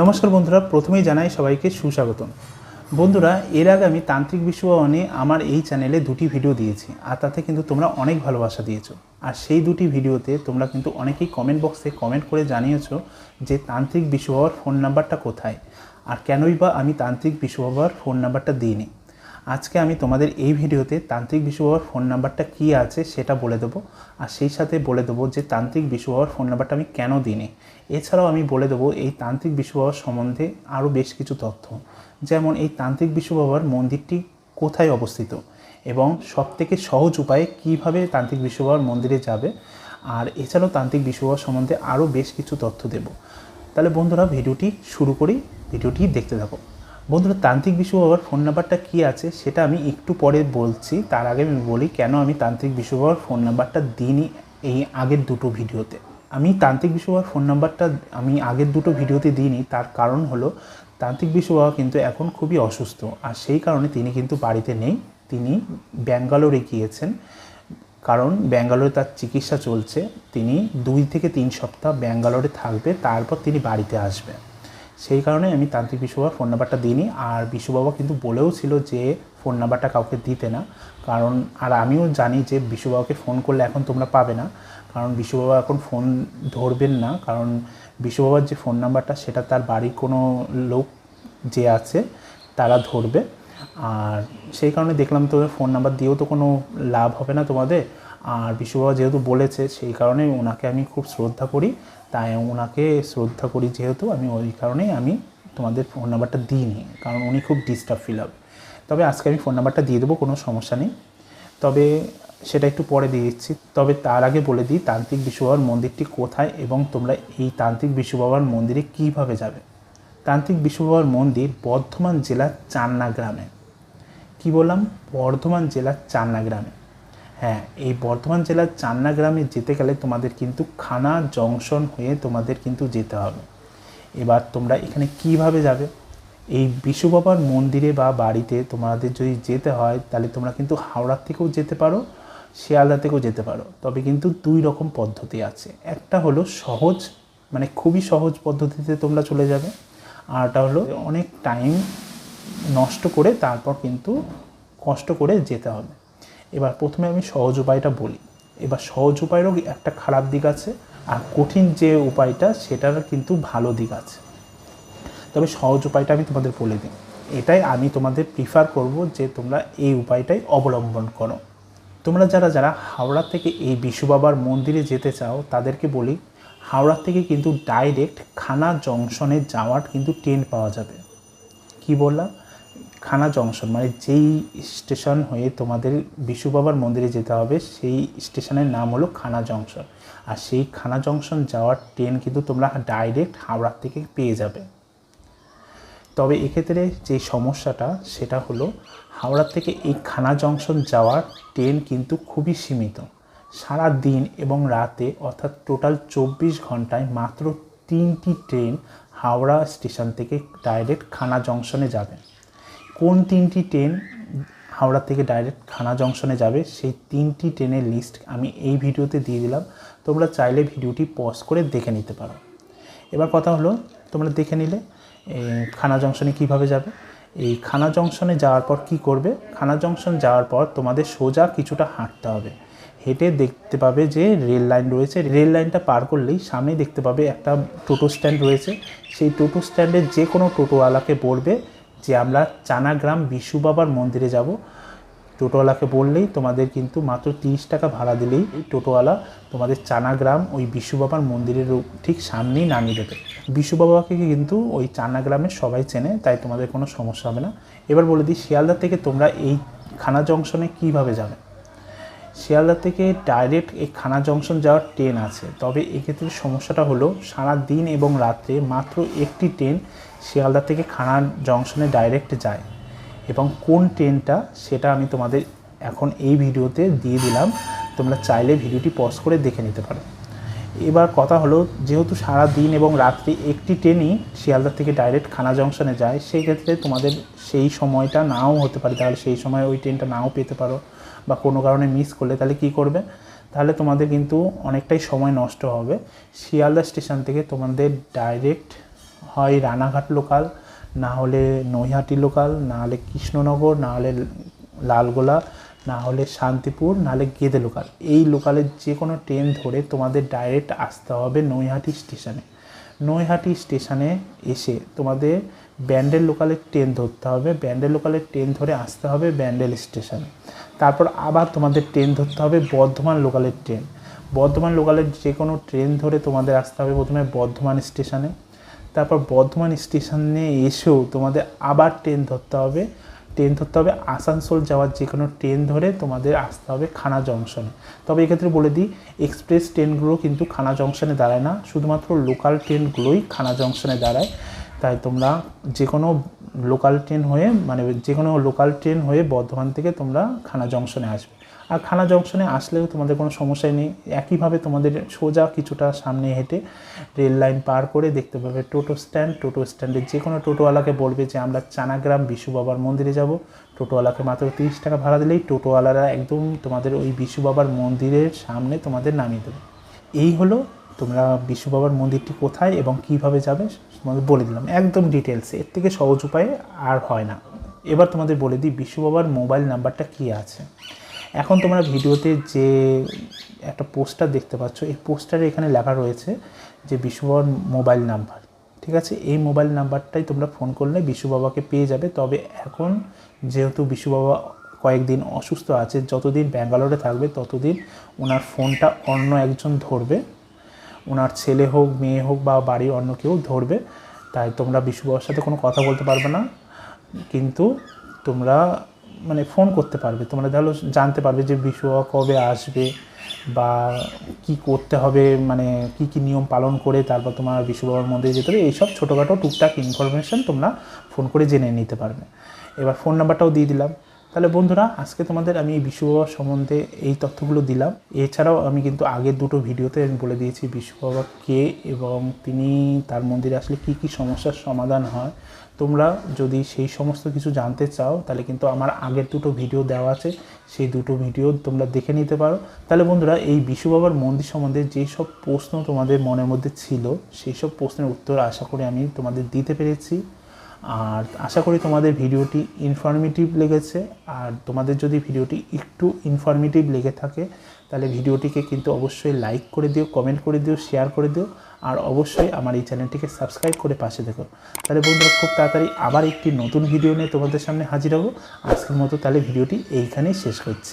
নমস্কার বন্ধুরা, প্রথমেই জানাই সবাইকে সুস্বাগতম। বন্ধুরা, এর আগে আমি তান্ত্রিক বিশ্বভবনে আমার এই চ্যানেলে দুটি ভিডিও দিয়েছি, আর তাতে কিন্তু তোমরা অনেক ভালোবাসা দিয়েছ। আর সেই দুটি ভিডিওতে তোমরা কিন্তু অনেকেই কমেন্ট বক্সে কমেন্ট করে জানিয়েছো যে তান্ত্রিক বিশ্বভাবার ফোন নাম্বারটা কোথায়, আর কেনই বা আমি তান্ত্রিক বিশ্বভাবার ফোন নাম্বারটা দিইনি। আজকে আমি তোমাদের এই ভিডিওতে তান্ত্রিক বিশ্ববাবার ফোন নাম্বারটা কী আছে সেটা বলে দেবো। আর সেই সাথে বলে দেবো যে তান্ত্রিক বিশ্ববাবার ফোন নাম্বারটা আমি কেন দিইনি। এছাড়াও আমি বলে দেবো এই তান্ত্রিক বিশ্ববাবার সম্বন্ধে আরও বেশ কিছু তথ্য। যেমন এই তান্ত্রিক বিশ্ববাবার মন্দিরটি কোথায় অবস্থিত? এবং সবথেকে সহজ উপায়ে কীভাবে তান্ত্রিক বিশ্ববাবার মন্দিরে যাবে? আর এছাড়াও তান্ত্রিক বিশ্ববাবার সম্বন্ধে আরও বেশ কিছু তথ্য দেব। তাহলে বন্ধুরা, ভিডিওটি শুরু করি। ভিডিওটি দেখতে থাকো। বন্ধুরা, তান্ত্রিক বিশ্ব ফোন নাম্বারটা কী আছে সেটা আমি একটু পরে বলছি। তার আগে আমি বলি কেন আমি তান্ত্রিক বিশ্ব ফোন নাম্বারটা দিইনি এই আগের দুটো ভিডিওতে। আমি তান্ত্রিক বিশ্ব ফোন নাম্বারটা আমি আগের দুটো ভিডিওতে দিইনি, তার কারণ হলো তান্ত্রিক বিশ্ব কিন্তু এখন খুবই অসুস্থ আর সেই কারণে তিনি কিন্তু বাড়িতে নেই। তিনি ব্যাঙ্গালোরে গিয়েছেন। কারণ ব্যাঙ্গালোরে তার চিকিৎসা চলছে। তিনি দুই থেকে তিন সপ্তাহ ব্যাঙ্গালোরে থাকবে, তারপর তিনি বাড়িতে আসবেন। সেই কারণে আমি তান্ত্রিক বিশ্ববাবার ফোন নাম্বারটা দিইনি। আর বিশ্ববাবা কিন্তু বলেও ছিল যে ফোন নাম্বারটা কাউকে দিতে না। কারণ, আর আমিও জানি যে বিশ্ববাবাকে ফোন করলে এখন তোমরা পাবে না। কারণ বিশ্ববাবা এখন ফোন ধরবেন না। কারণ বিশ্ববাবার যে ফোন নাম্বারটা সেটা তার বাড়ির কোনো লোক যে আছে, তারা ধরবে। আর সেই কারণে দেখলাম তো ফোন নাম্বার দিয়েও তো কোনো লাভ হবে না তোমাদের। আর বিশ্ববাবা যেহেতু বলেছে, সেই কারণে ওনাকে আমি খুব শ্রদ্ধা করি। তাই ওনাকে শ্রদ্ধা করি যেহেতু আমি ওই কারণেই আমি তোমাদের ফোন নাম্বারটা দিইনি, কারণ উনি খুব ডিস্টার্ব ফিল হবে তবে আজকে আমি ফোন নাম্বারটা দিয়ে দেবো, কোনো সমস্যা নেই। তবে সেটা একটু পরে দিয়ে দিচ্ছি। তবে তার আগে বলে দিই, তান্ত্রিক বিশ্ববাবার মন্দিরটি কোথায় এবং তোমরা এই তান্ত্রিক বিশ্ববাবার মন্দিরে কীভাবে যাবে? তান্ত্রিক বিশ্ববাবার মন্দির বর্ধমান জেলার চান্না গ্রামে। কি বললাম? বর্ধমান জেলার চান্না গ্রামে। হ্যাঁ এই বর্ধমান জেলার চান্না গ্রামে যেতে গেলে তোমাদের কিন্তু খানা জংশন হয়ে তোমাদের কিন্তু যেতে হবে। এবার তোমরা এখানে কীভাবে যাবে? এই বিশ্ববাবার মন্দিরে বা বাড়িতে তোমাদের যদি যেতে হয়, তাহলে তোমরা কিন্তু হাওড়ার থেকেও যেতে পারো, শিয়ালদা থেকেও যেতে পারো। তবে কিন্তু দুই রকম পদ্ধতি আছে। একটা হলো সহজ মানে খুবই সহজ পদ্ধতিতে তোমরা চলে যাবে। আরটা হলো অনেক টাইম নষ্ট করে তারপর কিন্তু কষ্ট করে যেতে হবে। এবার প্রথমে আমি সহজ উপায়টা বলি। এবার সহজ উপায়েরও একটা খারাপ দিক আছে আর কঠিন যে উপায়টা সেটার কিন্তু ভালো দিক আছে। তবে সহজ উপায়টা আমি তোমাদের বলে দিই। এটাই আমি তোমাদের প্রিফার করব যে তোমরা এই উপায়টাই অবলম্বন করো। তোমরা যারা যারা হাওড়া থেকে এই বিশুবাবার মন্দিরে যেতে চাও, তাদেরকে বলি, হাওড়া থেকে কিন্তু ডাইরেক্ট খানা জংশনে যাওয়ার কিন্তু ট্রেন পাওয়া যাবে। কি বললাম? খানা জংশন মানে যেই স্টেশন হয়ে তোমাদের বিশু বাবার মন্দিরে যেতে হবে, সেই স্টেশনের নাম হলো খানা জংশন আর সেই খানা জংশন যাওয়ার ট্রেন কিন্তু তোমরা ডাইরেক্ট হাওড়া থেকে পেয়ে যাবে। তবে এক্ষেত্রে যে সমস্যাটা, সেটা হলো হাওড়া থেকে এই খানা জংশন যাওয়ার ট্রেন কিন্তু খুবই সীমিত। সারা দিন এবং রাতে, অর্থাৎ টোটাল চব্বিশ ঘন্টায় মাত্র তিনটি ট্রেন হাওড়া স্টেশন থেকে ডাইরেক্ট খানা জংশনে যাবে। কোন তিনটি ট্রেন হাওড়া থেকে ডাইরেক্ট খানা জংশনে যাবে, সেই তিনটি ট্রেনের লিস্ট আমি এই ভিডিওতে দিয়ে দিলাম। তোমরা চাইলে ভিডিওটি পজ করে দেখে নিতে পারো। এবার কথা হলো, তোমরা দেখে নিলে খানা জংশনে কীভাবে যাবে? এই খানা জংশনে যাওয়ার পর কি করবে? খানা জংশন যাওয়ার পর তোমাদের সোজা কিছুটা হাঁটতে হবে। হেঁটে দেখতে পাবে যে রেল লাইন রয়েছে। রেল লাইনটা পার করলেই সামনে দেখতে পাবে একটা টোটো স্ট্যান্ড রয়েছে। সেই টোটো স্ট্যান্ডে যে কোনো টোটোওয়ালাকে বলবে যে আমরা চানাগ্রাম বিশু বাবার মন্দিরে যাব। টোটোওয়ালাকে বললেই তোমাদের কিন্তু মাত্র তিরিশ টাকা ভাড়া দিলেই টোটোওয়ালা তোমাদের চানাগ্রাম ওই বিশু বাবার মন্দিরের ঠিক সামনেই নামিয়ে দেবে। বিশু বাবাকে কিন্তু ওই চানাগ্রামের সবাই চেনে, তাই তোমাদের কোনো সমস্যা হবে না। এবার বলে দিই, শিয়ালদা থেকে তোমরা এই খানা জংশনে কীভাবে যাবে? শিয়ালদা থেকে ডাইরেক্ট এই খানা জংশন যাওয়ার ট্রেন আছে। তবে এক্ষেত্রে সমস্যাটা হলো, সারা দিন এবং রাত্রে মাত্র একটি ট্রেন শিয়ালদা থেকে খানা জংশনে ডাইরেক্ট যায়। এবং কোন ট্রেনটা সেটা আমি তোমাদের এখন এই ভিডিওতে দিয়ে দিলাম। তোমরা চাইলে ভিডিওটি পজ করে দেখে নিতে পারো। এবার কথা হলো, যেহেতু সারা দিন এবং রাত্রি একটি ট্রেনই শিয়ালদা থেকে ডাইরেক্ট খানা জংশনে যায়, সেই ক্ষেত্রে তোমাদের সেই সময়টা নাও হতে পারে। তাহলে সেই সময় ওই ট্রেনটা নাও পেতে পারো। বা কোনো কারণে মিস করলে তাহলে কি করবে? তাহলে তোমাদের কিন্তু অনেকটাই সময় নষ্ট হবে। শিয়ালদা স্টেশন থেকে তোমাদের ডাইরেক্ট হয় রানাঘাট লোকাল না হলে নৈহাটি লোকাল না হলে কৃষ্ণনগর, না হলে লালগোলা, না হলে শান্তিপুর, না হলে গেদে লোকাল এই লোকালের যে কোনো ট্রেন ধরে তোমাদের ডাইরেক্ট আসতে হবে নৈহাটি স্টেশনে। নৈহাটি স্টেশনে এসে তোমাদের ব্যান্ডেল লোকালের ট্রেন ধরতে হবে। ব্যান্ডেল লোকালের ট্রেন ধরে আসতে হবে ব্যান্ডেল স্টেশনে। তারপর আবার তোমাদের ট্রেন ধরতে হবে বর্ধমান লোকালের ট্রেন বর্ধমান লোকালের যে কোনো ট্রেন ধরে তোমাদের আসতে হবে প্রথমে বর্ধমান স্টেশনে তারপর বর্ধমান স্টেশনে এসেও তোমাদের আবার ট্রেন ধরতে হবে। ট্রেন ধরতে হবে আসানসোল যাওয়ার যে কোনো ট্রেন ধরে তোমাদের আসতে হবে খানা জংশনে তবে এক্ষেত্রে বলে দিই এক্সপ্রেস ট্রেনগুলো কিন্তু খানা জংশনে দাঁড়ায় না। শুধুমাত্র লোকাল ট্রেনগুলোই খানা জংশনে দাঁড়ায়। তাই তোমরা যে কোনো লোকাল ট্রেন হয়ে মানে যে কোনো লোকাল ট্রেন হয়ে বর্ধমান থেকে তোমরা খানা জংশনে আসবে। আর খানা জংশনে আসলেও তোমাদের কোনো সমস্যাই নেই। একইভাবে তোমাদের সোজা কিছুটা সামনে হেঁটে রেল লাইন পার করে দেখতে পাবে টোটো স্ট্যান্ড টোটো স্ট্যান্ডে যে কোনো টোটোওয়ালাকে বলবে যে, আমরা চানাগ্রাম বিশু বাবার মন্দিরে যাব। টোটোওয়ালাকে মাত্র তিরিশ টাকা ভাড়া দিলেই টোটোওয়ালারা একদম তোমাদের ওই বিশু বাবার মন্দিরের সামনে তোমাদের নামিয়ে দেবে। এই হলো তোমরা বিশু বাবার মন্দিরটি কোথায় এবং কীভাবে যাবে তোমাদের বলে দিলাম। একদম ডিটেলসে এর থেকে সহজ উপায়ে আর হয় না। এবার তোমাদের বলে দিই বিশু বাবার মোবাইল নাম্বারটা কী আছে? এখন তোমরা ভিডিওতে যে একটা পোস্টার দেখতে পাচ্ছ, এই পোস্টারে এখানে লেখা রয়েছে যে বিশু বাবার মোবাইল নাম্বার ঠিক আছে? এই মোবাইল নাম্বারটাই তোমরা ফোন করলে বিশু বাবাকে পেয়ে যাবে। তবে এখন যেহেতু বিশু বাবা কয়েকদিন অসুস্থ আছে, যতদিন ব্যাঙ্গালোরে থাকবে, ততদিন ওনার ফোনটা অন্য একজন ধরবে। ওনার ছেলে হোক, মেয়ে হোক বা বাড়ির অন্য কেউ ধরবে। তাই তোমরা বিশু বাবার সাথে কোনো কথা বলতে পারবে না। কিন্তু তোমরা মানে ফোন করতে পারবে। তোমরা ধরো জানতে পারবে যে বিশু কবে আসবে বা কি করতে হবে মানে কি কি নিয়ম পালন করে তারপর তোমার বিশু বাবার মন্দিরে যেতে হবে। এইসব ছোটোখাটো টুকটাক ইনফরমেশন তোমরা ফোন করে জেনে নিতে পারবে। এবার ফোন নাম্বারটাও দিয়ে দিলাম। তাহলে বন্ধুরা, আজকে তোমাদের আমি এই সম্বন্ধে এই তথ্যগুলো দিলাম। এছাড়াও আমি কিন্তু আগের দুটো ভিডিওতে আমি বলে দিয়েছি বিশ্ব বাবা কে এবং তিনি তার মন্দিরে আসলে কি কি সমস্যার সমাধান হয়। তোমরা যদি সেই সমস্ত কিছু জানতে চাও, তাহলে কিন্তু আমার আগের দুটো ভিডিও দেওয়া আছে। সেই দুটো ভিডিও তোমরা দেখে নিতে পারো। তাহলে বন্ধুরা, এই বিশু বাবার মন্দির সম্বন্ধে যেই সব প্রশ্ন তোমাদের মনের মধ্যে ছিল সেই সব প্রশ্নের উত্তর আশা করি আমি তোমাদের দিতে পেরেছি। আর আশা করি তোমাদের ভিডিওটি ইনফরমেটিভ লেগেছে। আর তোমাদের যদি ভিডিওটি একটু ইনফরমেটিভ লেগে থাকে, তাহলে ভিডিওটিকে কিন্তু অবশ্যই লাইক করে দিও কমেন্ট করে দিও শেয়ার করে দিও, আর অবশ্যই আমার এই চ্যানেলটিকে সাবস্ক্রাইব করে পাশে দেখো। তাহলে বন্ধুরা, খুব তাড়াতাড়ি আবার একটি নতুন ভিডিও নিয়ে তোমাদের সামনে হাজির হব। আজকের মতো তাহলে ভিডিওটি এইখানেই শেষ করছি।